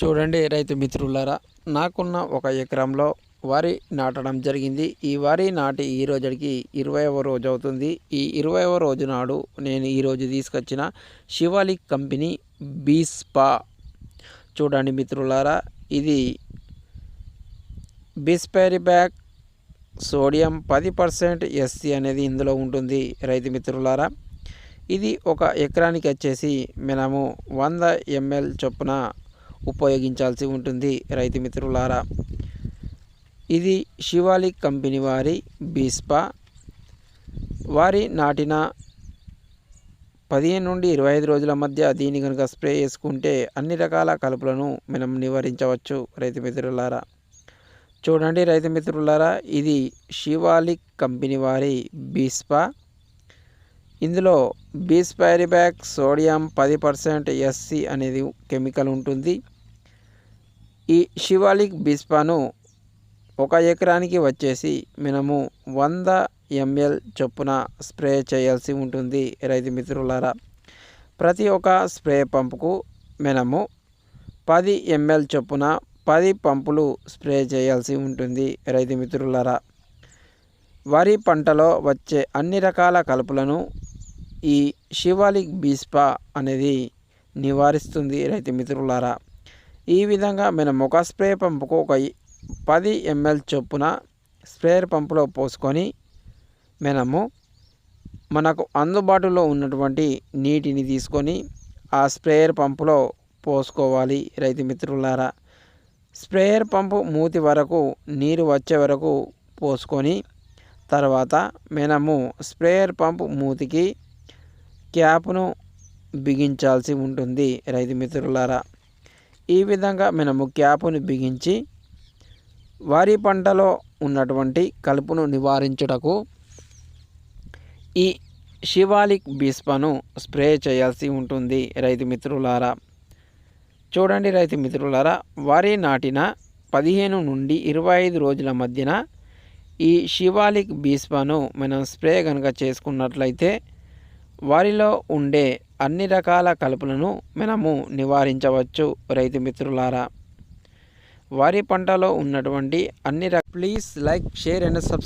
చూడండి రైతు మిత్రులారా నాకున్న ఒక ఎకరంలో వరి నాటడం జరిగింది. ఈ వరి నాటి ఈ రోజుకి ఇరవైవ రోజు అవుతుంది. ఈ ఇరవైవ రోజు నాడు నేను ఈరోజు తీసుకొచ్చిన శివాలిక్ కంపెనీ బీస్పా చూడండి మిత్రులారా ఇది బిస్పెరిబ్యాక్ సోడియం పది పర్సెంట్ ఎస్సీ అనేది ఇందులో ఉంటుంది రైతు మిత్రులారా. ఇది ఒక ఎకరానికి వచ్చేసి మనము వంద ఎంఎల్ చొప్పున ఉపయోగించాల్సి ఉంటుంది రైతు మిత్రులారా. ఇది శివాలిక్ కంపెనీ వారి బీస్పా. వారి నాటిన పదిహేను నుండి ఇరవై ఐదు రోజుల మధ్య దీన్ని కనుక స్ప్రే చేసుకుంటే అన్ని రకాల కలుపులను మనం నివారించవచ్చు రైతు మిత్రులారా. చూడండి రైతు మిత్రులారా ఇది శివాలిక్ కంపెనీ వారి బీస్పా. ఇందులో బీస్పైరిబ్యాక్ సోడియం పది పర్సెంట్ ఎస్సి అనేది కెమికల్ ఉంటుంది. ఈ శివాలిక్ బీస్పాను ఒక ఎకరానికి వచ్చేసి మనము వంద ఎంఎల్ చొప్పున స్ప్రే చేయాల్సి ఉంటుంది రైతు మిత్రులారా. ప్రతి ఒక్క స్ప్రే పంపుకు మనము పది ఎంఎల్ చొప్పున పది పంపులు స్ప్రే చేయాల్సి ఉంటుంది రైతు మిత్రులారా. వరి పంటలో వచ్చే అన్ని రకాల కలుపులను ఈ శివాలిక్ బీస్పా అనేది నివారిస్తుంది రైతు మిత్రులారా. ఈ విధంగా మనం ఒక స్ప్రే పంపుకు ఒక పది ఎంఎల్ చొప్పున స్ప్రేయర్ పంపులో పోసుకొని మనము మనకు అందుబాటులో ఉన్నటువంటి నీటిని తీసుకొని ఆ స్ప్రేయర్ పంపులో పోసుకోవాలి రైతు మిత్రులారా. స్ప్రేయర్ పంపు మూతి వరకు నీరు వచ్చే వరకు పోసుకొని తర్వాత మనము స్ప్రేయర్ పంపు మూతికి క్యాప్ను బిగించాల్సి ఉంటుంది రైతు మిత్రులారా. ఈ విధంగా మనము క్యాప్ను బిగించి వరి పంటలో ఉన్నటువంటి కలుపును నివారించుటకు ఈ శివాలిక్ బిస్పను స్ప్రే చేయాల్సి ఉంటుంది రైతు మిత్రులారా. చూడండి రైతు మిత్రులారా వరి నాటిన పదిహేను నుండి ఇరవై ఐదు రోజుల మధ్యన ఈ శివాలిక్ బీస్పాను మనం స్ప్రే కనుక చేసుకున్నట్లయితే వారిలో ఉండే అన్ని రకాల కలుపులను మనము నివారించవచ్చు రైతు మిత్రులారా. వారి పంటలో ఉన్నటువంటి అన్ని రక please like share and subscribe